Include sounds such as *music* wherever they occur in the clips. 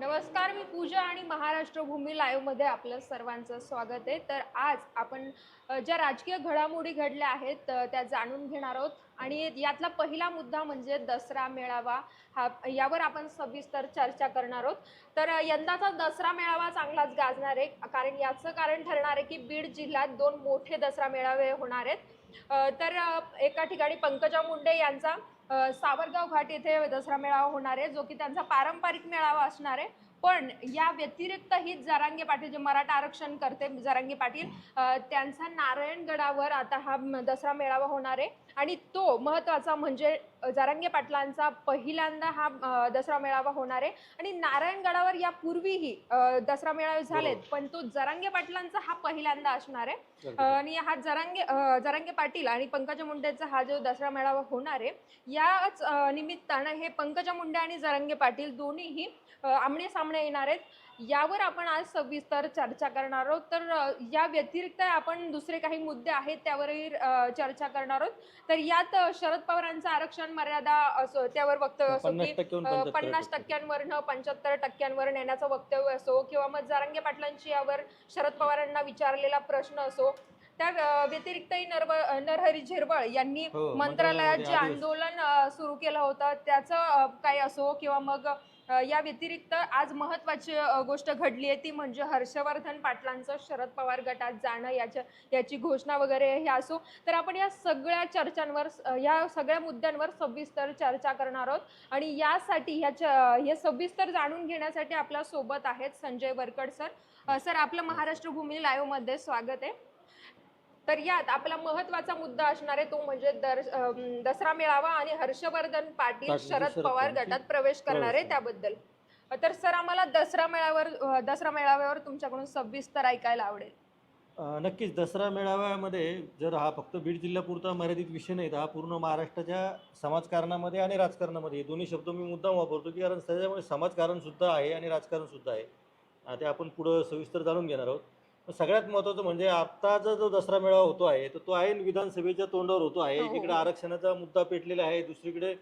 नमस्कार मी पूजा आणि महाराष्ट्र भूमी लाईव्हमध्ये आपलं सर्वांचं स्वागत आहे. तर आज आपण ज्या राजकीय घडामोडी घडल्या आहेत त्या जाणून घेणार आहोत. आणि यातला पहिला मुद्दा म्हणजे दसरा मेळावा. हा यावर आपण सविस्तर चर्चा करणार आहोत. तर यंदाचा दसरा मेळावा चांगलाच गाजणार आहे. कारण याचं कारण ठरणार आहे की बीड जिल्ह्यात दोन मोठे दसरा मेळावे होणार आहेत. तर एका ठिकाणी पंकजा मुंडे यांचा सावरगाव घाट येथे दसरा मेळावा होणार आहे जो की त्यांचा पारंपरिक मेळावा असणार आहे. पण या व्यतिरिक्तही जरांगे पाटील जे मराठा आरक्षण करते जरांगे पाटील त्यांचा नारायणगडावर आता हा दसरा मेळावा होणार आहे. आणि तो महत्त्वाचा म्हणजे जरांगे पाटलांचा पहिल्यांदा हा दसरा मेळावा होणार आहे. आणि नारायणगडावर यापूर्वीही दसरा मेळावे झालेत. पण तो जरांगे पाटलांचा हा पहिल्यांदा असणार आहे. आणि हा जरांगे जरांगे पाटील आणि पंकजा मुंडेचा हा जो दसरा मेळावा होणार आहे याच निमित्तानं हे पंकजा मुंडे आणि जरांगे पाटील दोन्हीही आमने सामने येणार आहेत. यावर आपण आज सविस्तर चर्चा करणार आहोत. तर या व्यतिरिक्त आपण दुसरे काही मुद्दे आहेत त्यावरही चर्चा करणार आहोत. तर यात शरद पवारांचं आरक्षण मर्यादा असो त्यावर वक्तव्य असो की पन्नास टक्के. टक्क्यांवरनं पंच्याहत्तर टक्क्यांवर नेण्याचं वक्तव्य असो किंवा मग जारंगे पाटलांची यावर शरद पवारांना विचारलेला प्रश्न असो त्या व्यतिरिक्तही नरव नरहरी झिरवळ यांनी हो, मंत्रालयात जे आंदोलन सुरू केलं होतं त्याचं काय असो किंवा मग या व्यतिरिक्त आज महत्त्वाची गोष्ट घडली आहे ती म्हणजे हर्षवर्धन पाटलांचं शरद पवार गटात जाणं याच्या याची घोषणा वगैरे हे असो. तर आपण या सगळ्या चर्चांवर या सगळ्या मुद्द्यांवर सविस्तर चर्चा करणार आहोत. आणि यासाठी ह्या हे सविस्तर जाणून घेण्यासाठी आपल्यासोबत आहेत संजय वरकड सर. सर आपलं महाराष्ट्र भूमी लाईव्हमध्ये स्वागत आहे. तर यात आपला महत्त्वाचा मुद्दा असणार आहे तो म्हणजे दसरा मेळावा आणि हर्षवर्धन पाटील शरद पवार गटात प्रवेश करणार आहे त्याबद्दल. तर सर आम्हाला दसरा मेळाव्यावर दसरा मेळाव्यावर तुमच्याकडून सविस्तर ऐकायला आवडेल. नक्कीच दसरा मेळाव्यामध्ये जर हा फक्त बीड जिल्ह्यापुरता मर्यादित विषय नाही तर हा पूर्ण महाराष्ट्राच्या समाजकारणामध्ये आणि राजकारणामध्ये दोन्ही शब्द मी मुद्दाम वापरतो की कारण त्याच्यामुळे समाजकारण सुद्धा आहे आणि राजकारण सुद्धा आहे. ते आपण पुढं सविस्तर जाणून घेणार आहोत. सगळ्यात महत्त्वाचं म्हणजे आत्ताचा जो दसरा मेळावा होतो आहे तर तो आहे विधानसभेच्या तोंडावर होतो आहे. हो, हो. एकीकडे आरक्षणाचा मुद्दा पेटलेला आहे. दुसरीकडे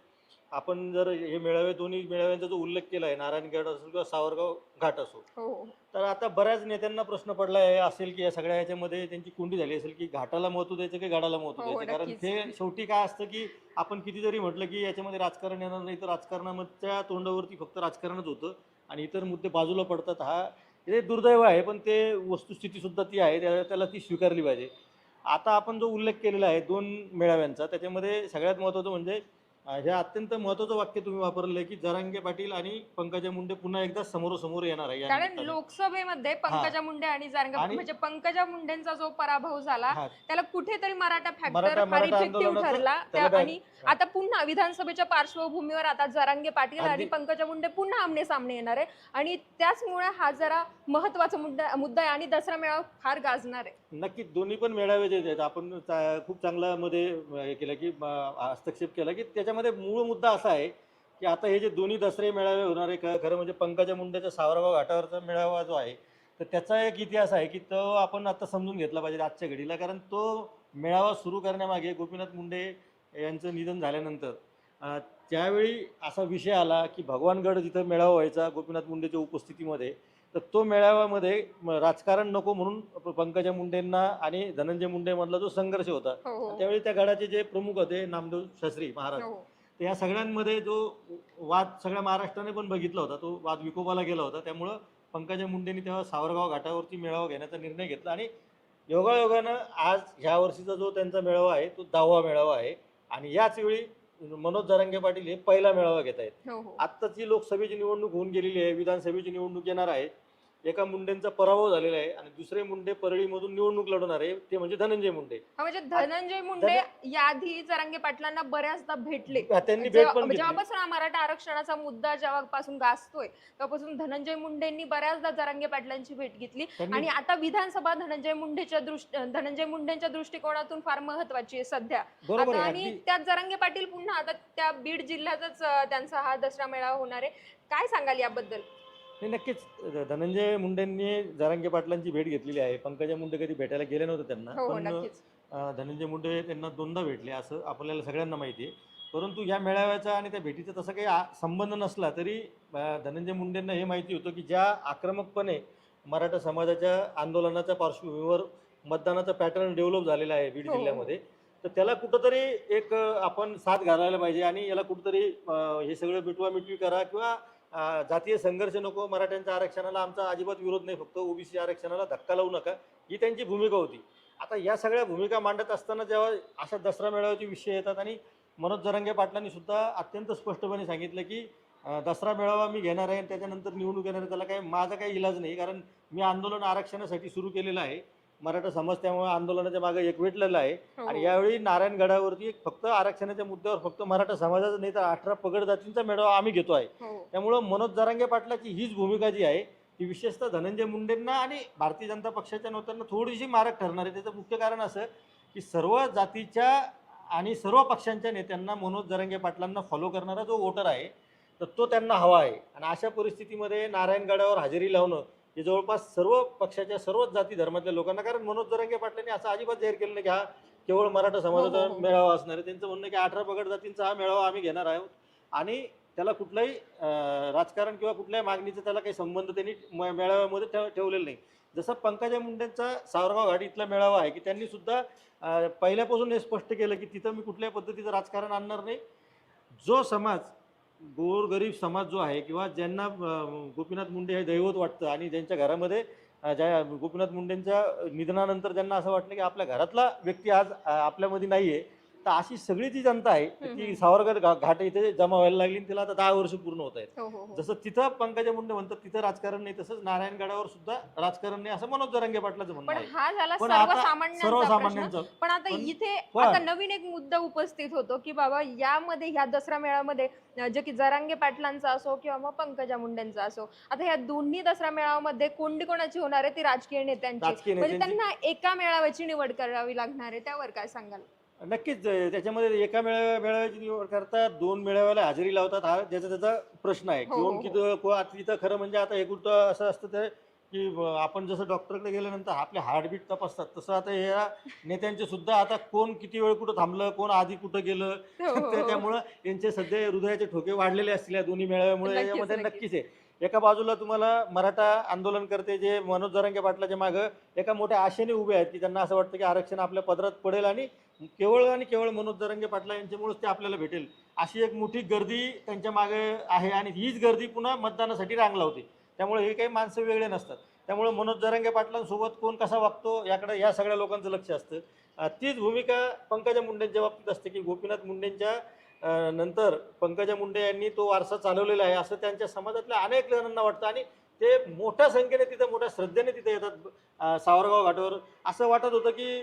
आपण जर हे मेळावे दोन्ही मेळाव्यांचा जो उल्लेख केला आहे नारायणगड असो किंवा सावरगाव घाट असो हो. हो तर आता बऱ्याच नेत्यांना प्रश्न पडला आहे असेल की या सगळ्या ह्याच्यामध्ये त्यांची कोंडी झाली असेल की घाटाला महत्त्व द्यायचं की गाडाला महत्त्व हो, द्यायचं? कारण. ते शेवटी काय असतं की आपण किती जरी म्हटलं की याच्यामध्ये राजकारण येणार नाही तर राजकारणामधच्या तोंडावरती फक्त राजकारणच होतं आणि इतर मुद्दे बाजूला पडतात. हा हे दुर्दैव आहे पण ते वस्तुस्थितीसुद्धा ती आहे त्या- त्याला ती स्वीकारली पाहिजे. आता आपण जो उल्लेख केलेला आहे दोन मेळाव्यांचा त्याच्यामध्ये सगळ्यात महत्त्वाचं म्हणजे हे अत्यंत महत्त्वाचं वाक्य तुम्ही वापरलं आहे की जरांगे पाटील आणि पंकजा मुंडे पुन्हा एकदा समोरोसमोर येणार आहे या कारण निमित्ताने. लोकसभेमध्ये पंकजा मुंडे आणि जारंगा आणि- म्हणजे पंकजा मुंडेंचा जो पराभव झाला हा, त्याला कुठेतरी मराठा फॅक्टर मराठा- फार मराठा इफेक्टिव्ह आंदोलनाचं ठरला. त्या- आणि आता पुन्हा विधानसभेच्या पार्श्वभूमीवर आता जरांगे पाटील आणि अगदी. पंकजा मुंडे पुन्हा आमने सामने येणार आहे. आणि त्याचमुळे हा जरा महत्त्वाचा मुद्दा मुद्दा आहे आणि दसरा मेळावा फार गाजणार आहे. नक्कीच दोन्ही पण मेळावे जे आहेत. आपण चा- खूप चांगला मध्ये हे केलं की अं, हस्तक्षेप केला की त्याच्यामध्ये मूळ मुद्दा असा आहे की आता हे जे दोन्ही दसरे मेळावे होणार आहे ख- खरं म्हणजे पंकजा मुंडेच्या सावरगाव घाटावरचा मेळावा जो आहे तर त्याचा एक इतिहास आहे की तो आपण आता समजून घेतला पाहिजे आजच्या घडीला. कारण तो मेळावा सुरू करण्यामागे गोपीनाथ मुंडे यांचं निधन झाल्यानंतर अं, त्यावेळी असा विषय आला की भगवानगड जिथं मेळावा व्हायचा गोपीनाथ मुंडेच्या उपस्थितीमध्ये तर तो मेळाव्यामध्ये राजकारण नको म्हणून पंकजा मुंडेंना आणि धनंजय मुंडेमधला जो संघर्ष होता हो हो. त्यावेळी त्या गडाचे जे प्रमुख होते नामदेव शास्त्री महाराज हो. तर या सगळ्यांमध्ये जो वाद सगळ्या महाराष्ट्राने पण बघितला होता तो वाद विकोपाला गेला होता. त्यामुळं पंकजा मुंडेंनी तेव्हा सावरगाव घाटावरती मेळावा घेण्याचा निर्णय घेतला आणि योगायोगानं आज ह्या वर्षीचा जो त्यांचा मेळावा आहे तो दहावा मेळावा आहे आणि याच वेळी मनोज जरांगे पाटील हे पहिला मेळावा घेत आहेत. आत्ताची लोकसभेची निवडणूक होऊन गेलेली आहे विधानसभेची निवडणूक येणार आहे. एका मुंडेंचा पराभव झालेला आहे आणि दुसरे मुंडे परळीमधून निवडणूक लढवणार आहे ते म्हणजे धनंजय मुंडे. हा म्हणजे धनंजय मुंडे याआधी जरांगे पाटलांना बऱ्याचदा भेटले. हा, त्यांनी भेट जेव्हा- पण घेतली. जेव्हापासून हा मराठा आरक्षणाचा मुद्दा जेव्हापासून गाजतोय तेव्हापासून धनंजय मुंडेंनी बऱ्याचदा जरांगे पाटलांची भेट घेतली. त्यांनी- आणि आता विधानसभा धनंजय मुंडेच्या दृष्टी धनंजय मुंडेंच्या दृष्टिकोनातून फार महत्वाची आहे सध्या. बरोबर आता आहे आणि अगदी त्यात जरांगे पाटील पुन्हा आता त्या बीड जिल्ह्यातच अं, त्यांचा हा दसरा मेळावा होणार आहे. काय सांगाल याबद्दल? नाही नक्कीच. धनंजय मुंडेंनी जरांगे पाटलांची भेट घेतलेली आहे. पंकजा मुंडे कधी भेटायला गेले नव्हते त्यांना. हो हो पण धनंजय मुंडे त्यांना दोनदा भेटले असं आपल्याला सगळ्यांना माहिती आहे. परंतु या मेळाव्याचा आणि त्या भेटीचा तसा काही संबंध नसला तरी धनंजय मुंडेंना हे माहिती होतं की ज्या आक्रमकपणे मराठा समाजाच्या आंदोलनाच्या पार्श्वभूमीवर मतदानाचा पॅटर्न डेव्हलप झालेला आहे बीड हो. जिल्ह्यामध्ये तर त्याला कुठंतरी एक आपण साथ घालायला पाहिजे आणि याला कुठंतरी हे सगळं मिटवा मिटवी करा किंवा जातीय संघर्ष नको मराठ्यांच्या आरक्षणाला आमचा अजिबात विरोध नाही फक्त ओबीसी आरक्षणाला धक्का लावू नका. ही त्यांची भूमिका होती. आता या सगळ्या भूमिका मांडत असताना जेव्हा अशा दसरा मेळाव्याचे विषय येतात आणि मनोज जरांगे पाटलांनी सुद्धा अत्यंत स्पष्टपणे सांगितलं की दसरा मेळावा मी घेणार आहे आणि त्याच्यानंतर निवडणूक येणार आहे त्याला काही माझा काही इलाज नाही कारण मी आंदोलन आरक्षणासाठी सुरू केलेलं आहे. मराठा समाज त्यामुळे आंदोलनाच्या मागे एकवटलेला आहे हो, आणि. यावेळी नारायणगडावरती फक्त आरक्षणाच्या मुद्द्यावर फक्त मराठा समाजाचा नाही तर अठरा पगड जातींचा मेळावा आम्ही घेतो आहे हो. त्यामुळं मनोज जरांगे पाटलाची हीच भूमिका जी आहे ती विशेषतः धनंजय मुंडेंना आणि भारतीय जनता पक्षाच्या नेत्यांना थोडीशी मारक ठरणार आहे त्याचं मुख्य कारण असं की सर्व जातीच्या आणि सर्व पक्षांच्या नेत्यांना मनोज जरांगे पाटलांना फॉलो करणारा जो वोटर आहे तर तो त्यांना हवा आहे आणि अशा परिस्थितीमध्ये नारायणगडावर हजेरी लावणं हे जवळपास सर्व पक्षाच्या सर्वच जाती धर्मातल्या लोकांना कारण मनोज जरांगे पाटलांनी असं अजिबात जाहीर केलं नाही की हा केवळ मराठा समाजाचा हो, हो. मेळावा असणार आहे. त्यांचं म्हणणं की अठरा पगड जातींचा हा मेळावा आम्ही घेणार आहोत. आणि त्याला कुठलाही राजकारण किंवा कुठल्याही मागणीचा त्याला काही संबंध त्यांनी मेळाव्यामध्ये ठेव ठेवलेला नाही. जसं पंकजा मुंडेंचा सावरगाव घाट इथला मेळावा आहे की त्यांनी सुद्धा पहिल्यापासून हे स्पष्ट केलं की तिथं मी कुठल्याही पद्धतीचं राजकारण आणणार नाही. जो समाज गोरगरीब समाज जो आहे किंवा ज्यांना गोपीनाथ मुंडे हे दैवत वाटतं आणि ज्यांच्या घरामध्ये ज्या गोपीनाथ मुंडेंच्या निधनानंतर ज्यांना असं वाटलं की आपल्या घरातला व्यक्ती आज आपल्यामध्ये नाही आहे तर अशी सगळी जी जनता आहे ती घा- घाट इथे जमा व्हायला लागली आणि तिला आता दहा वर्ष पूर्ण होत आहेत. हो, हो, हो. जसं तिथं पंकजा मुंडे म्हणतात तिथं राजकारण नाही तसंच नारायणगडावर सुद्धा राजकारण नाही असं मनोज जरांगे पाटलाचं म्हणणं पण आहे. हा झाला पण आता सर्वसामान्यांचा प्रश्न. सर्वसामान्यांचं पण आता पण- इथे पण- आता नवीन एक मुद्दा उपस्थित होतो की बाबा यामध्ये ह्या दसरा मेळाव्यामध्ये अं, जे की जरांगे पाटलांचा असो किंवा मग पंकजा मुंडेंचा असो आता ह्या दोन्ही दसरा मेळाव्यामध्ये कोणती कोणाची होणार आहे ती राजकीय नेत्यांची. राजकीय म्हणजे नेत्यांची. त्यांना एका मेळाव्याची निवड करावी लागणार आहे त्यावर काय सांगाल? नक्कीच त्याच्यामध्ये एका मेळाव्या मेळाव्याची निवड करतात दोन मेळाव्याला हजेरी लावतात हा ज्याचा त्याचा प्रश्न आहे. हो, कोण हो, किती को- आता तिथं खरं म्हणजे आता हे कुठं असं असतं ते की आपण जसं डॉक्टरकडे गेल्यानंतर आपले हार्टबीट तपासतात तसं आता या नेत्यांचे सुद्धा आता कोण किती वेळ कुठं थांबलं कोण आधी कुठं गेलं? हो, हो, हो. *laughs* त्यामुळं यांचे सध्या हृदयाचे ठोके वाढलेले असतील या दोन्ही मेळाव्यामुळे. यामध्ये. नक्कीच आहे. एका बाजूला तुम्हाला मराठा आंदोलन करते जे मनोज जरांगे पाटलाच्या मागं एका मोठ्या आशेने उभे आहेत की त्यांना असं वाटतं की आरक्षण आपल्या पदरात पडेल आणि केवळ आणि केवळ मनोज जरांगे पाटला यांच्यामुळेच ते आपल्याला भेटेल. अशी एक मोठी गर्दी त्यांच्या मागे आहे आणि हीच गर्दी पुन्हा मतदानासाठी रांग लावते त्यामुळे हे काही माणसं वेगळे नसतात. त्यामुळे मनोज जरांगे पाटलांसोबत कोण कसा वागतो याकडे या सगळ्या लोकांचं लक्ष असतं. तीच भूमिका पंकजा मुंडेंच्या बाबतीत असते की गोपीनाथ मुंडेंच्या नंतर पंकजा मुंडे यांनी तो वारसा चालवलेला आहे असं त्यांच्या समाजातल्या अनेक जणांना वाटतं. आणि ते मोठ्या संख्येने तिथे मोठ्या श्रद्धेने तिथे येतात सावरगाव घाटावर. असं वाटत होतं की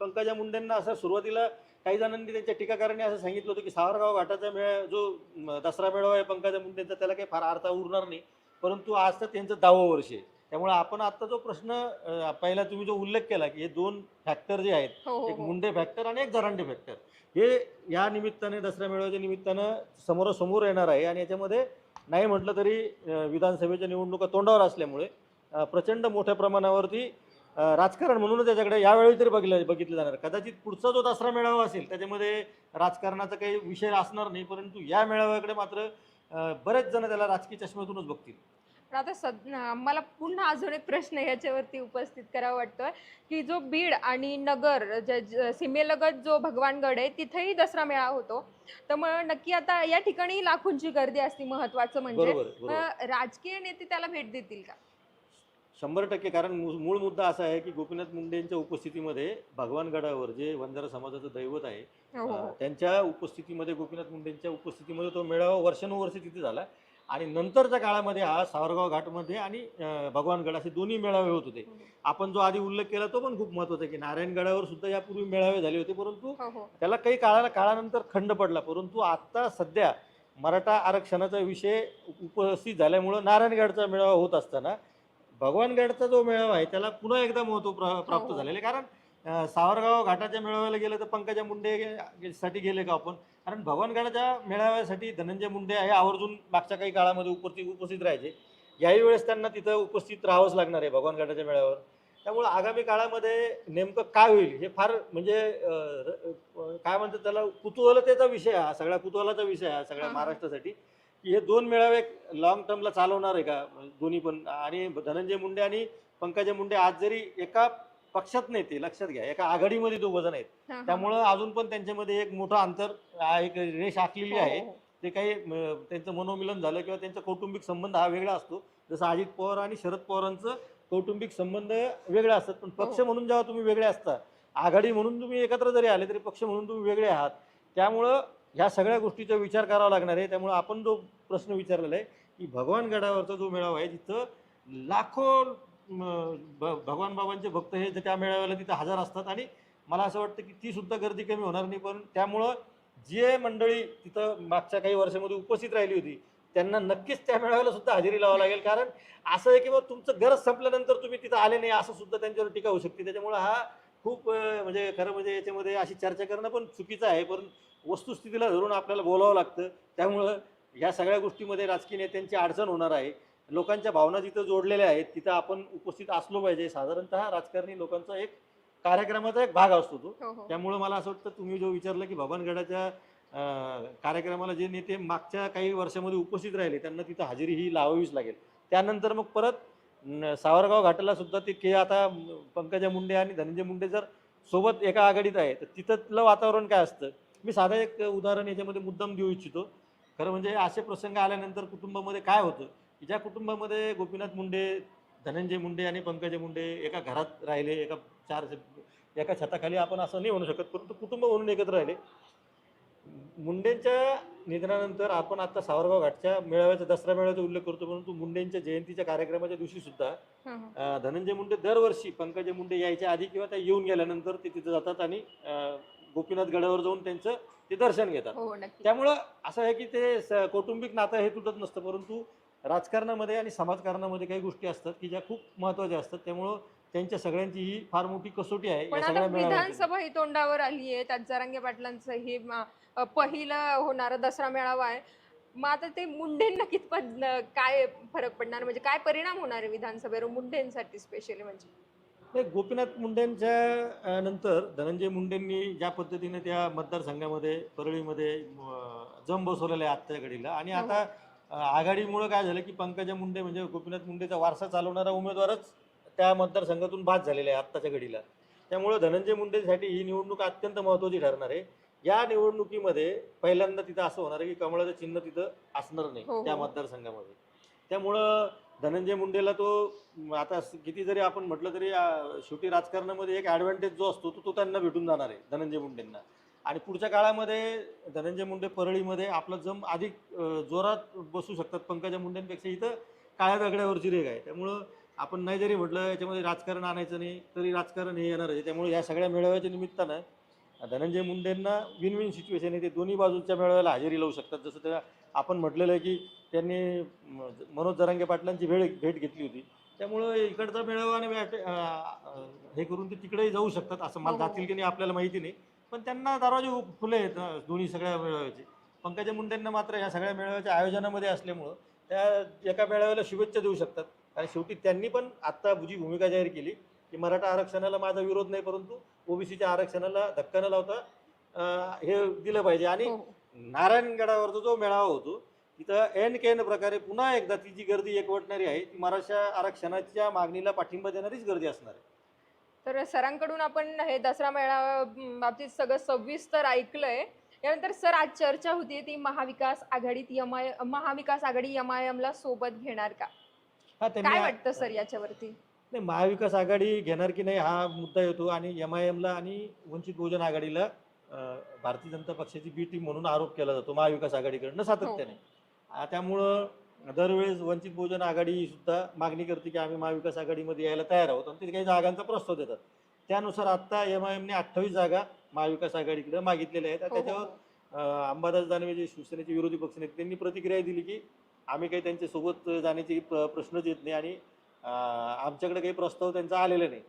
पंकजा मुंडेंना असं सुरुवातीला काही जणांनी त्यांच्या टीकाकारांनी असं सांगितलं होतं की सावरगाव घाटाचा मेळा जो दसरा मेळावा आहे पंकजा मुंडेंचा त्याला काही फार अर्थ उरणार नाही. परंतु आज तर त्यांचं दहावं वर्ष आहे. त्यामुळे आपण आता जो प्रश्न पहिला तुम्ही जो उल्लेख केला की हे दोन फॅक्टर जे आहेत हो हो एक हो. मुंडे फॅक्टर आणि एक जरांडे फॅक्टर हे या निमित्ताने दसऱ्या मेळाव्याच्या निमित्तानं समोरासमोर येणार आहे आणि याच्यामध्ये नाही म्हटलं तरी विधानसभेच्या निवडणुका तोंडावर असल्यामुळे प्रचंड मोठ्या प्रमाणावरती राजकारण म्हणूनच त्याच्याकडे यावेळी तरी बघितलं बघितलं जाणार. कदाचित पुढचा जो दसरा मेळावा असेल त्याच्यामध्ये राजकारणाचा काही विषय असणार नाही परंतु या मेळाव्याकडे मात्र बरेच जण त्याला राजकीय चष्म्यातूनच बघतील. तर आता सद मला पुन्हा अजून एक प्रश्न याच्यावरती उपस्थित करावा वाटतोय की जो बीड आणि नगर सीमेलगत जो भगवानगड आहे तिथेही दसरा मेळा होतो. तर मग नक्की आता या ठिकाणी लाखोंची गर्दी असते महत्वाचं म्हणजे. बरोबर बरोबर. मग राजकीय नेते त्याला भेट देतील का? शंभर टक्के कारण मू- मूळ मुद्दा असा आहे की गोपीनाथ मुंडेंच्या उपस्थितीमध्ये भगवानगडावर जे वंजारा समाजाचं दैवत आहे हो हो अं, हो. त्यांच्या उपस्थितीमध्ये गोपीनाथ मुंडेंच्या उपस्थितीमध्ये तो मेळावा वर्षानुवर्षे तिथे झाला. आणि नंतरच्या काळामध्ये हा सावरगाव घाटमध्ये आणि भगवानगड असे दोन्ही मेळावे होत होते. आपण जो आधी उल्लेख केला तो पण खूप महत्त्वाचा की नारायणगडावर सुद्धा यापूर्वी मेळावे झाले होते परंतु हो हो. त्याला काही काळाला काळानंतर खंड पडला परंतु आता सध्या मराठा आरक्षणाचा विषय उपस्थित झाल्यामुळं नारायणगडचा मेळावा होत असताना भगवानगडचा जो मेळावा आहे त्याला पुन्हा एकदा महत्त्व प्रा- प्राप्त हो. झालेलं आहे. कारण सावरगाव घाटाच्या मेळाव्याला गेलं तर पंकजा मुंडे साठी गेले का आपण? कारण भगवानगडाच्या मेळाव्यासाठी धनंजय मुंडे हे आवर्जून मागच्या काही काळामध्ये उपस्थित उपस्थित राहायचे. याही वेळेस त्यांना तिथं उपस्थित राहावंच लागणार आहे भगवानगडाच्या मेळाव्यावर. त्यामुळे आगामी काळामध्ये नेमकं काय होईल हे फार म्हणजे काय म्हणतात त्याला कुतूहलतेचा विषय हा सगळ्या कुतूहलाचा विषय हा सगळ्या. महाराष्ट्रासाठी. की हे दोन मेळावे लॉंग टर्मला चालवणार आहे का? दोन्ही पण. आणि धनंजय मुंडे आणि पंकजा मुंडे आज जरी एका पक्षात नाही ते लक्षात घ्या. एका आघाडीमध्ये दोघ जण आहेत. हा, हा. त्यामुळं अजून पण त्यांच्यामध्ये एक मोठं अंतर आ, एक रेष आखलेली हो, आहे. हो, हो. ते काही म, त्यांचं मनोमिलन झालं किंवा त्यांचा कौटुंबिक संबंध हा वेगळा असतो. जसं अजित पवार आणि शरद पवारांचं कौटुंबिक संबंध वेगळे असतात. पण पक्ष हो. म्हणून जेव्हा तुम्ही वेगळे असता आघाडी म्हणून तुम्ही एकत्र जरी आले तरी पक्ष म्हणून तुम्ही वेगळे आहात. त्यामुळं ह्या सगळ्या गोष्टीचा विचार करावा लागणार आहे. त्यामुळे आपण जो प्रश्न विचारलेला आहे की भगवान गडावरचा जो मेळावा आहे तिथं लाखो भगवान बाबांचे भक्त हे त्या मेळाव्याला तिथं हजर असतात आणि मला असं वाटतं की ती सुद्धा गर्दी कमी होणार नाही पण त्यामुळं जे मंडळी तिथं मागच्या काही वर्षामध्ये उपस्थित राहिली होती त्यांना नक्कीच त्या मेळाव्याला सुद्धा हजेरी लावावी लागेल कारण असं आहे की बाबा तुमचं गरज संपल्यानंतर तुम्ही तिथं आले नाही असं सुद्धा त्यांच्यावर टीका होऊ शकते. त्याच्यामुळं हा खूप म्हणजे खरं म्हणजे याच्यामध्ये अशी चर्चा करणं पण चुकीचं आहे पण वस्तुस्थितीला धरून आपल्याला बोलावं लागतं. त्यामुळं ह्या सगळ्या गोष्टीमध्ये राजकीय नेत्यांची अडचण होणार आहे. लोकांच्या भावना जिथं जोडलेल्या आहेत तिथं आपण उपस्थित असलो पाहिजे. साधारणतः राजकारणी लोकांचा एक कार्यक्रमाचा एक भाग असतो तो. हो, हो. त्यामुळे मला असं वाटतं तुम्ही जो विचारलं की भवानगडाच्या कार्यक्रमाला जे नेते मागच्या काही वर्षामध्ये उपस्थित राहिले त्यांना तिथं हजेरी ही लावावीच लागेल. त्यानंतर मग परत सावरगाव घाटाला सुद्धा ते के आता पंकजा मुंडे आणि धनंजय मुंडे जर सोबत एका आघाडीत आहे तर तिथलं वातावरण काय असतं? मी साधं एक उदाहरण याच्यामध्ये मुद्दाम देऊ इच्छितो. खरं म्हणजे असे प्रसंग आल्यानंतर कुटुंबामध्ये काय होतं? ज्या कुटुंबामध्ये गोपीनाथ मुंडे धनंजय मुंडे आणि पंकजा मुंडे एका घरात राहिले एका चार एका छताखाली आपण असं नाही म्हणू शकत परंतु कुटुंब म्हणून एकत्र राहिले. मुंडेंच्या निधनानंतर आपण आता सावरगाव घाटच्या मेळाव्याचा दसरा मेळाव्याचा उल्लेख करतो परंतु मुंडेंच्या जयंतीच्या कार्यक्रमाच्या दिवशी सुद्धा धनंजय मुंडे दरवर्षी पंकजा मुंडे यायच्या आधी किंवा त्या येऊन गेल्यानंतर ते तिथे जातात आणि गोपीनाथ गडावर जाऊन त्यांचं ते दर्शन घेतात. हो त्यामुळं असं आहे की ते कौटुंबिक नातं हे तुटत नसतं परंतु राजकारणामध्ये आणि समाजकारणामध्ये काही गोष्टी असतात की ज्या खूप महत्त्वाच्या असतात. त्यामुळं त्यांच्या सगळ्यांची ही फार मोठी कसोटी आहे. पण आता. विधानसभा ही तोंडावर आली आहे. त्यात जरांगे पाटलांचं हे पहिलं होणारा दसरा मेळावा आहे. मग आता ते मुंडेंना कितपत काय फरक पडणार? म्हणजे काय परिणाम होणार आहे विधानसभेवर मुंडेंसाठी स्पेशली म्हणजे? गोपीनाथ मुंडेंच्या नंतर धनंजय मुंडेंनी ज्या पद्धतीने त्या मतदारसंघामध्ये परळीमध्ये जम बसवलेला आहे आजच्या घडीला. आणि हो. आता अं, आघाडीमुळं काय झालं की पंकजा मुंडे म्हणजे गोपीनाथ मुंडेचा वारसा चालवणारा उमेदवारच त्या मतदारसंघातून बाद झालेला आहे आत्ताच्या घडीला. त्यामुळं धनंजय मुंडेसाठी ही निवडणूक अत्यंत महत्त्वाची ठरणार आहे. या निवडणुकीमध्ये पहिल्यांदा तिथं असं होणार आहे की कमळाचं चिन्ह तिथं असणार हो, नाही हो. त्या मतदारसंघामध्ये. त्यामुळं धनंजय मुंडेला तो आता किती जरी आपण म्हटलं तरी शेवटी राजकारणामध्ये एक ॲडव्हान्टेज जो असतो तो तो त्यांना भेटून जाणार आहे धनंजय मुंडेंना. आणि पुढच्या काळामध्ये धनंजय मुंडे परळीमध्ये आपलं जम अधिक जोरात बसू शकतात पंकजा मुंडेंपेक्षा. इथं काळ्या दगड्यावरची रेग आहे. त्यामुळं आपण नाही जरी म्हटलं याच्यामध्ये राजकारण आणायचं नाही तरी राजकारण हे येणार आहे. त्यामुळे या सगळ्या मेळाव्याच्या निमित्तानं धनंजय मुंडेंना विन विन सिच्युएशन आहे. ते दोन्ही बाजूच्या मेळाव्याला हजेरी लावू शकतात. जसं त्या आपण म्हटलेलं आहे की त्यांनी मनोज जरांगे पाटलांची भेट भेट घेतली होती. त्यामुळं इकडचा मेळावा आणि हे करून ते तिकडेही जाऊ शकतात असं मला. जातील की नाही आपल्याला माहिती नाही. पण त्यांना दरवाजे उ- खुले आहेत अं, दोन्ही सगळ्या मेळाव्याचे. पंकजा मुंडेंना मात्र ह्या सगळ्या मेळाव्याच्या आयोजनामध्ये असल्यामुळं त्या एका मेळाव्याला शुभेच्छा देऊ शकतात. आणि शेवटी त्यांनी पण आत्ता जी भूमिका जाहीर केली की मराठा आरक्षणाला माझा विरोध नाही परंतु ओबीसीच्या आरक्षणाला धक्का न लावता अं, हे दिलं पाहिजे. आणि हो. नारायणगडावरचा जो मेळावा होतो तिथं एन केन प्रकारे पुन्हा एकदा ती जी गर्दी एकवटणारी आहे. ती मराठा आरक्षणाच्या मागणीला पाठिंबा देणारीच गर्दी असणार आहे. तर सरांकडून आपण हे दसरा मेळावा म, बाबतीत सगळं सविस्तर ऐकलंय. यानंतर सर आज चर्चा होती ती महाविकास आघाडीत यमाय महाविकास आघाडी एमआयएमला सोबत घेणार का? हा काय वाटतं सर याच्यावरती? नाही महाविकास आघाडी घेणार की नाही हा मुद्दा येतो आणि एम आय एमला आणि वंचित बहुजन आघाडीला भारतीय जनता पक्षाची बी टीम म्हणून आरोप केला जातो महाविकास आघाडीकडनं सातत्याने. आ, त्यामुळं दरवेळेस वंचित बहुजन आघाडी सुद्धा मागणी करते की आम्ही महाविकास आघाडीमध्ये यायला तयार आहोत. आणि ते काही जागांचा प्रस्ताव देतात. त्यानुसार आता एम आय एमने अठ्ठावीस जागा महाविकास आघाडीकडे मागितलेल्या आहेत. हो, हो, त्याच्यावर अंबादास दानवे जे शिवसेनेचे विरोधी पक्षनेते त्यांनी प्रतिक्रिया दिली की आम्ही काही त्यांच्यासोबत जाण्याची प्र- प्रश्नच येत नाही आणि आमच्याकडे काही प्रस्ताव त्यांचा आलेला नाही.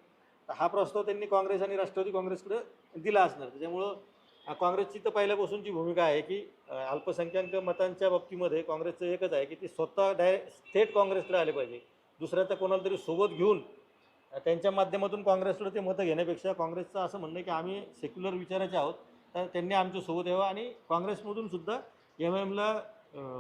हा प्रस्ताव त्यांनी काँग्रेस आणि राष्ट्रवादी काँग्रेसकडे दिला असणार. त्याच्यामुळं काँग्रेसची तर पहिल्यापासूनची भूमिका आहे की अल्पसंख्याक मतांच्या बाबतीमध्ये काँग्रेसचं एकच आहे की ते स्वतः डायरेक्ट थेट काँग्रेसकडे आले पाहिजे. दुसऱ्याचा कोणाला तरी सोबत घेऊन त्यांच्या माध्यमातून काँग्रेसकडे ते मतं घेण्यापेक्षा काँग्रेसचं असं म्हणणं आहे की आम्ही सेक्युलर विचाराचे आहोत तर त्यांनी आमच्यासोबत यावं आणि काँग्रेसमधून सुद्धा एम आय एमला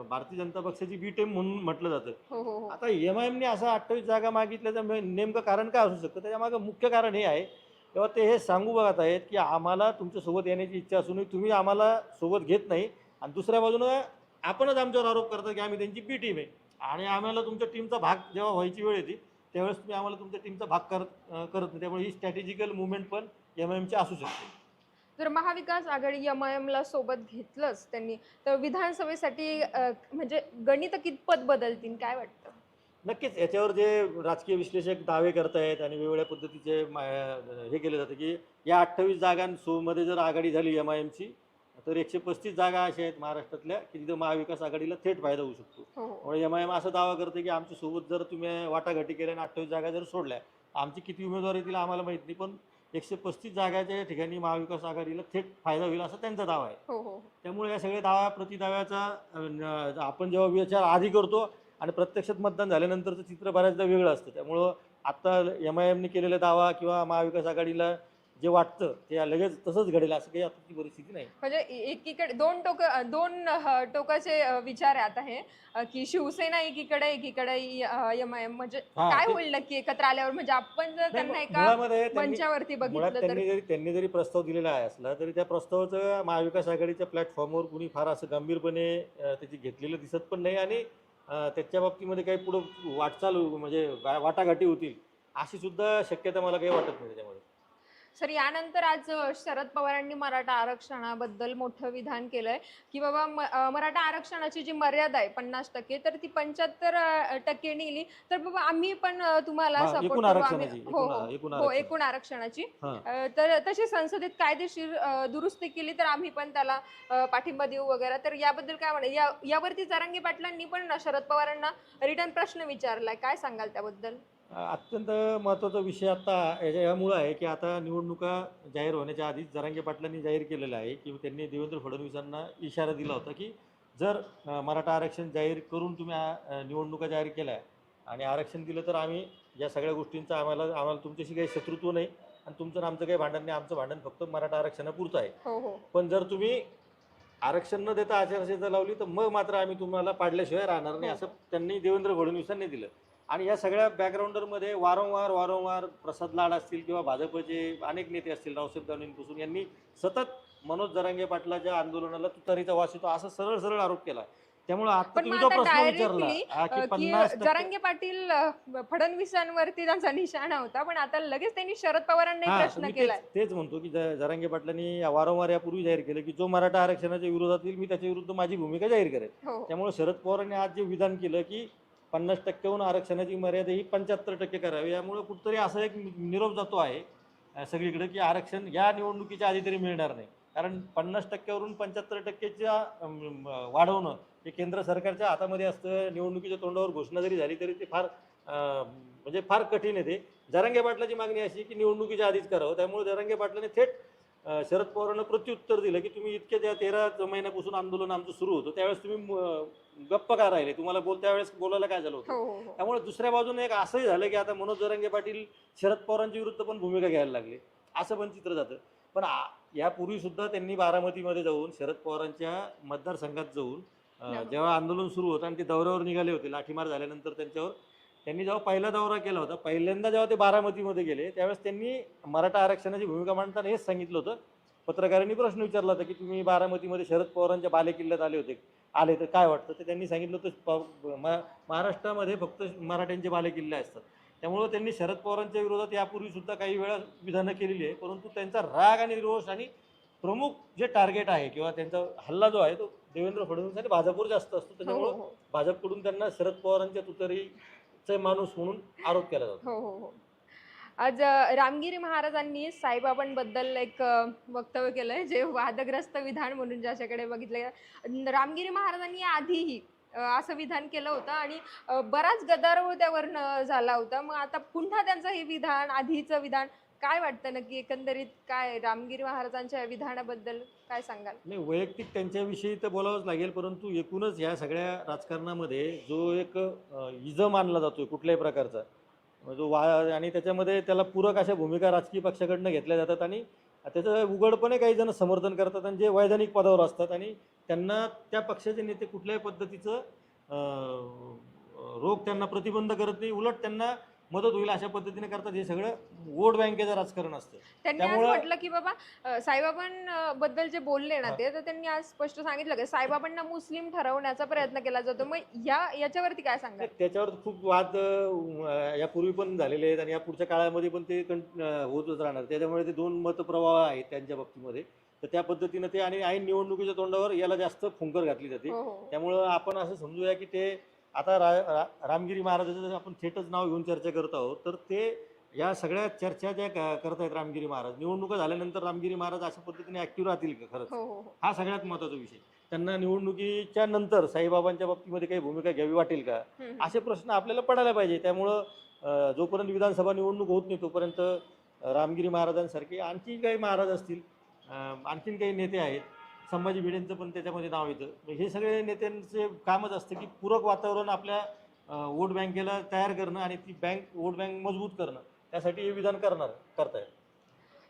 भारतीय जनता पक्षाची बी टीम म्हणून म्हटलं जातं. हो हो हो. आता एम आय एमने असं अठ्ठावीस जागा मागितल्याचं नेमकं कारण काय असू शकतं? त्याच्यामागं मुख्य कारण हे आहे तेव्हा ते हे सांगू बघत आहेत की आम्हाला तुमच्यासोबत येण्याची इच्छा असूनही तुम्ही आम्हाला सोबत घेत नाही. आणि दुसऱ्या बाजूनं आपणच आमच्यावर आरोप करता की आम्ही त्यांची बी टीम आहे. आणि आम्हाला तुमच्या टीमचा भाग जेव्हा व्हायची वेळ येते त्यावेळेस तुम्ही आम्हाला तुमच्या टीमचा भाग करत करत नाही. त्यामुळे ही स्ट्रॅटेजिकल मुवमेंट पण एम आय एमची असू शकते. जर महाविकास आघाडी एम आय एमला सोबत घेतलंच त्यांनी तर विधानसभेसाठी म्हणजे गणित कितपत बदलतील? काय वाटतं? नक्कीच याच्यावर जे राजकीय विश्लेषक दावे करतायत आणि वेगवेगळ्या पद्धतीचे मा- हे केलं जातं की या अठ्ठावीस जागांमध्ये जर आघाडी झाली एम आय एमची तर एकशे पस्तीस जागा अशा आहेत महाराष्ट्रातल्या की तिथं महाविकास आघाडीला थेट फायदा होऊ शकतो. हो. हो त्यामुळे एम आय एम असा दावा करते की आमच्यासोबत जर तुम्ही वाटाघाटी केल्या आणि अठ्ठावीस जागा जर सोडल्या आमची किती उमेदवार येतील आम्हाला माहीत नाही पण एकशे पस्तीस जागाच्या ठिकाणी महाविकास आघाडीला थेट फायदा होईल असा त्यांचा दावा आहे. हो हो. त्यामुळे या सगळ्या दावा प्रतिदाव्याचा अं, आपण जेव्हा विचार आधी करतो आणि प्रत्यक्षात मतदान झाल्यानंतरचं चित्र बऱ्याचदा वेगळं असतं. त्यामुळं आता एम आय एमने केलेला दावा किंवा महाविकास आघाडीला जे वाटतं ते लगेच तसंच घडेल असं काही आताची परिस्थिती नाही. म्हणजे एकीकडे दोन टोक दोन टोकाचे विचार आहे आता हे की शिवसेना एकीकडे एकीकडे एम आय एम म्हणजे काय होईल नक्की एकत्र आल्यावर? म्हणजे आपण जर त्यांना एका मंचावरती बघितलं त्यांनी जरी त्यांनी जरी प्रस्ताव दिलेला आहे असला तरी त्या प्रस्तावाचं महाविकास आघाडीच्या प्लॅटफॉर्मवर कुणी फार असं गंभीरपणे त्याची घेतलेलं दिसत पण नाही. आणि त्याच्या बाबतीमध्ये काही पुढं वाटचाल म्हणजे वा- वाटाघाटी होतील अशी सुद्धा शक्यता मला काही वाटत नाही त्याच्यामध्ये. सर यानंतर आज शरद पवारांनी मराठा आरक्षणाबद्दल मोठं विधान केलंय की बाबा म- मराठा आरक्षणाची जी मर्यादा आहे पन्नास टक्के तर ती पंच्याहत्तर टक्के नेली. तर बाबा आम्ही पण तुम्हाला सपोर्ट एकूण आरक्षणाची, हो हो. एकूण हो आरक्षणाची. हा. अ, तर तशी संसदेत कायदेशीर दुरुस्ती केली तर आम्ही पण त्याला पाठिंबा देऊ वगैरे. तर याबद्दल काय म्हणे या यावरती जरांगे पाटलांनी पण शरद पवारांना रिटर्न प्रश्न विचारलाय. काय सांगाल त्याबद्दल? अत्यंत महत्त्वाचा विषय आता याच्या यामुळं आहे की आता निवडणुका जाहीर होण्याच्या आधीच जरांगे पाटलांनी जाहीर केलेलं आहे की त्यांनी देवेंद्र फडणवीसांना इशारा दिला होता की जर मराठा आरक्षण जाहीर करून तुम्ही निवडणुका जाहीर केल्या आणि आरक्षण दिलं तर आम्ही या सगळ्या गोष्टींचं आम्हाला आम्हाला तुमच्याशी काही शत्रुत्व नाही आणि तुमचं आमचं काही भांडण नाही. आमचं भांडण फक्त मराठा आरक्षणापुरतं आहे. हो हो. पण जर तुम्ही आरक्षण न देता आचारसंहिता लावली तर मग मात्र आम्ही तुम्हाला पाडल्याशिवाय राहणार नाही हो. असं त्यांनी देवेंद्र फडणवीसांनी दिलं. आणि या सगळ्या बॅकग्राऊंडरमध्ये वारंवार वारंवार प्रसाद लाड असतील किंवा भाजपचे अनेक नेते असतील रावसाहेब दानवेंपासून यांनी सतत मनोज जरांगे पाटलाच्या आंदोलनाला तुतारीचा वास येतो असा सरळ सरळ आरोप केला त्यामुळे आता तुम्ही जो प्रश्न विचारला जरांगे पाटील फडणवीसांवरती त्यांचा निशाणा होता पण आता लगेच त्यांनी शरद पवारांना प्रश्न मी केलाय. तेच म्हणतो की जरांगे पाटलांनी वारंवार यापूर्वी जाहीर केलं की जो मराठा आरक्षणाच्या विरोधात येईल मी त्याच्या विरुद्ध माझी भूमिका जाहीर करेन. हो हो. त्यामुळे शरद पवारांनी आज जे विधान केलं की पन्नास टक्क्याहून आरक्षणाची मर्यादा ही पंच्याहत्तर टक्के करावी. यामुळं कुठंतरी असा एक निरोप जातो आहे सगळीकडे की आरक्षण या निवडणुकीच्या आधी तरी मिळणार नाही. कारण पन्नास टक्क्यावरून पंच्याहत्तर टक्क्याच्या वाढवणं हे केंद्र सरकारच्या हातामध्ये असतं. निवडणुकीच्या तोंडावर घोषणा जरी झाली तरी ते फार म्हणजे फार कठीण आहे ते. जरांगे पाटलाची मागणी अशी की निवडणुकीच्या आधीच करावं. त्यामुळे जरांगे पाटलाने थेट शरद पवारांना प्रत्युत्तर दिलं की तुम्ही इतक्या त्या तेरा महिन्यापासून आंदोलन आमचं सुरू होतं. त्यावेळेस तुम्ही गप्प का राहिले? तुम्हाला बोल त्यावेळेस बोलायला काय झालं होतं? हो हो हो. त्यामुळे दुसऱ्या बाजूने एक असंही झालं की आता मनोज जरांगे पाटील शरद पवारांच्या विरुद्ध पण भूमिका घ्यायला लागले. असं पण चित्र जातं. पण यापूर्वी सुद्धा त्यांनी बारामतीमध्ये जाऊन शरद पवारांच्या मतदारसंघात जाऊन अं. जेव्हा आंदोलन सुरू होतं आणि ते दौऱ्यावर निघाले होते लाठीमार झाल्यानंतर त्यांच्यावर त्यांनी जेव्हा पहिला दौरा केला होता पहिल्यांदा जेव्हा ते बारामतीमध्ये गेले त्यावेळेस त्यांनी मराठा आरक्षणाची भूमिका मांडताना हेच सांगितलं होतं. पत्रकारांनी प्रश्न विचारला होता की तुम्ही बारामतीमध्ये शरद पवारांच्या बालेकिल्ल्यात आले होते. आले तर काय वाटतं? तर त्यांनी सांगितलं होतं महाराष्ट्रामध्ये फक्त मराठ्यांचे बालेकिल्ले असतात. त्यामुळं त्यांनी शरद पवारांच्या विरोधात यापूर्वी सुद्धा काही वेळा विधानं केलेली आहे परंतु त्यांचा राग आणि रोष आणि प्रमुख जे टार्गेट आहे किंवा त्यांचा हल्ला जो आहे तो देवेंद्र फडणवीस आणि भाजपवर जास्त असतो. हो त्याच्यामुळं हो. भाजपकडून त्यांना शरद पवारांच्या तुतरीचे माणूस म्हणून आरोप केला जातो. हो हो हो. आज रामगिरी महाराजांनी साईबाबांबद्दल एक वक्तव्य केलं आहे जे वादग्रस्त विधान म्हणून ज्याच्याकडे बघितलं रामगिरी महाराजांनी आधीही असं विधान केलं होतं आणि बराच गदारोळ त्यावरनं झाला होता. मग आता पुन्हा त्यांचं हे विधान आधीचं विधान काय वाटतं नक्की? एकंदरीत काय रामगिरी महाराजांच्या विधानाबद्दल काय सांगाल? नाही वैयक्तिक त्यांच्याविषयी तर बोलावंच लागेल परंतु एकूणच ह्या सगळ्या राजकारणामध्ये जो एक इज इजम आणला जातोय कुठल्याही प्रकारचा जो वा आणि त्याच्यामध्ये त्याला पूरक अशा भूमिका राजकीय पक्षाकडनं घेतल्या जातात आणि त्याचं उघडपणे काही जण समर्थन करतात आणि जे वैधानिक पदावर असतात आणि त्यांना त्या पक्षाचे नेते कुठल्याही पद्धतीचं रोग त्यांना प्रतिबंध करत नाही. उलट त्यांना मदत होईल अशा पद्धतीने करतात. हे सगळं वोट बँकेचं राजकारण असतं. त्यांनी आज त्यामुळं- म्हटलं की बाबा अ, साईबाबांबद्दल जे बोलले ना ते तर त्यांनी आज स्पष्ट सांगितलं की साईबाबांना मुस्लिम ठरवण्याचा प्रयत्न केला जातो. मग या याच्यावरती काय सांगा त्याच्यावर खूप वाद अं, यापूर्वी पण झालेले आहेत आणि या पुढच्या काळामध्ये पण ते कं अं, होतच राहणार. त्याच्यामुळे ते दोन मतप्रवाह आहेत त्यांच्या बाबतीमध्ये. तर त्या पद्धतीनं ते आणि ऐन निवडणुकीच्या तोंडावर याला जास्त फुंकर घातली जाते. हो हो. त्यामुळं आपण असं समजूया की ते आता रा, रा रामगिरी महाराजाचं जर आपण थेटच नाव घेऊन चर्चा करत आहोत तर ते या सगळ्या चर्चा ज्या क- करतायत रामगिरी महाराज निवडणुका झाल्यानंतर रामगिरी महाराज अशा पद्धतीने ऍक्टिव्ह राहतील का खरंच? हो हो हो. हा सगळ्यात महत्त्वाचा विषय. त्यांना निवडणुकीच्या नंतर साईबाबांच्या बाबतीमध्ये काही भूमिका घ्यावी वाटेल का. असे प्रश्न आपल्याला पडायला पाहिजे. त्यामुळं जोपर्यंत विधानसभा निवडणूक होत नाही तोपर्यंत रामगिरी महाराजांसारखे आणखी काही महाराज असतील आणखीन काही नेते आहेत संभाजी भिडेंचं पण त्याच्यामध्ये नाव येतं. हे सगळे नेत्यांचे कामच असतं की पूरक वातावरण आपल्या वोट बँकेला तयार करणं आणि ती बँक वोट बँक मजबूत करणं. त्यासाठी हे विधान करणार करतायत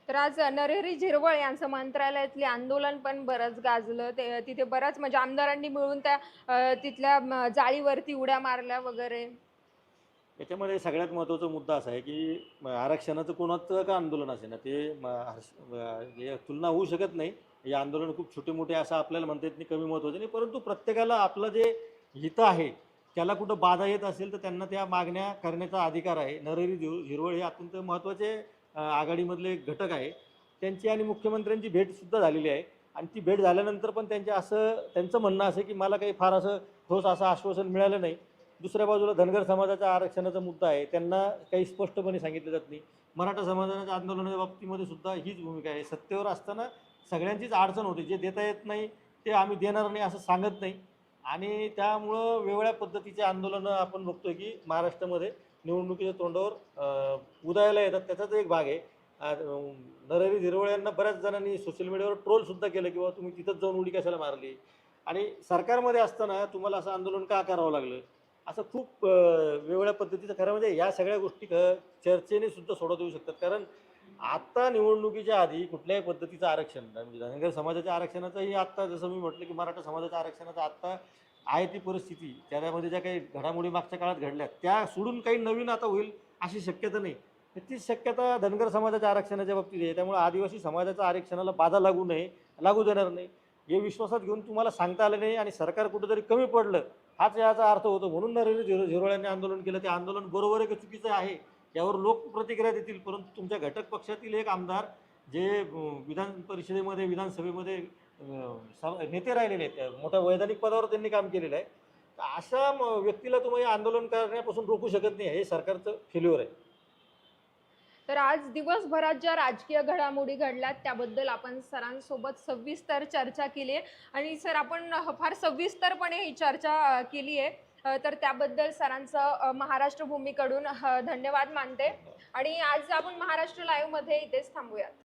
तर आज नरहरी झिरवळ यांचं मंत्रालयातले आंदोलन पण बरंच गाजलं. ते तिथे बऱ्याच म्हणजे आमदारांनी मिळून त्या तिथल्या जाळीवरती उड्या मारल्या वगैरे. याच्यामध्ये सगळ्यात महत्त्वाचा मुद्दा असा आहे की आरक्षणाचं कोणाचं का आंदोलन असे ना ते हे तुलना होऊ शकत नाही. हे आंदोलन खूप छोटे मोठे असं आपल्याला म्हणता येत नाही कमी महत्त्वाचे नाही परंतु प्रत्येकाला आपलं जे हित आहे त्याला कुठं बाधा येत असेल तर त्यांना त्या मागण्या करण्याचा अधिकार आहे. नरहरी हिरवळ हे अत्यंत महत्त्वाचे आघाडीमधले एक घटक आहे. त्यांची आणि मुख्यमंत्र्यांची भेटसुद्धा झालेली आहे. आणि ती भेट झाल्यानंतर पण त्यांचे असं त्यांचं म्हणणं असं की मला काही फार असं ठोस असं आश्वासन मिळालं नाही. दुसऱ्या बाजूला धनगर समाजाचा आरक्षणाचा मुद्दा आहे. त्यांना काही स्पष्टपणे सांगितलं जात नाही. मराठा समाजाच्या आंदोलनाच्या बाबतीमध्ये सुद्धा हीच भूमिका आहे. सत्तेवर असताना सगळ्यांचीच अडचण होते. जे देता येत नाही ते आम्ही देणार नाही असं सांगत नाही. आणि त्यामुळं वेगवेगळ्या पद्धतीचे आंदोलनं आपण बघतोय की महाराष्ट्रामध्ये निवडणुकीच्या तोंडावर उदयाला येतात. त्याचाच एक भाग आहे. नरहरी झिरवळ यांना बऱ्याच जणांनी सोशल मीडियावर ट्रोलसुद्धा केलं की बाबा तुम्ही तिथंच जाऊन उडी कशाला मारली? आणि सरकारमध्ये असताना तुम्हाला असं आंदोलन का करावं लागलं? असं खूप वेगवेगळ्या पद्धतीचं खरं म्हणजे या सगळ्या गोष्टी ख- चर्चेने सुद्धा सोडवता येऊ शकतात. कारण आता निवडणुकीच्या आधी कुठल्याही पद्धतीचं आरक्षण म्हणजे धनगर समाजाच्या आरक्षणाचंही आत्ता जसं मी म्हटलं की मराठा समाजाच्या आरक्षणाचं आत्ता आहे ती परिस्थिती. त्याच्यामध्ये ज्या काही घडामोडी मागच्या काळात घडल्या त्या सोडून काही नवीन आता होईल अशी शक्यता नाही. तर शक्यता धनगर समाजाच्या आरक्षणाच्या बाबतीत आहे. त्यामुळे आदिवासी समाजाच्या आरक्षणाला बाधा लागू नये लागू देणार नाही. हे विश्वासात घेऊन तुम्हाला सांगता आलं नाही आणि सरकार कुठेतरी कमी पडलं हाच याचा अर्थ होतो. म्हणून नरेंद्र झिरो झिरोळ्यांनी आंदोलन केलं. ते आंदोलन बरोबर आहे चुकीचं आहे? यावर लोक प्रतिक्रिया देतील. परंतु तुमच्या घटक पक्षातील एक आमदार जे विधान परिषदेमध्ये विधानसभेमध्ये नेते राहिलेले आहेत मोठ्या वैधानिक पदावर त्यांनी काम केलेलं आहे. तर अशा व्यक्तीला तुम्ही आंदोलन करण्यापासून रोखू शकत नाही हे सरकारचं फेल्युअर आहे. तर आज दिवसभरात ज्या राजकीय घडामोडी घडल्यात त्याबद्दल आपण सरांसोबत सविस्तर चर्चा केली आहे. आणि सर आपण फार सविस्तरपणे ही चर्चा केली आहे. तर त्याबद्दल सरांचं महाराष्ट्र भूमीकडून धन्यवाद मानते. आणि आज आपण महाराष्ट्र लाईव्हमध्ये इथेच थांबूयात.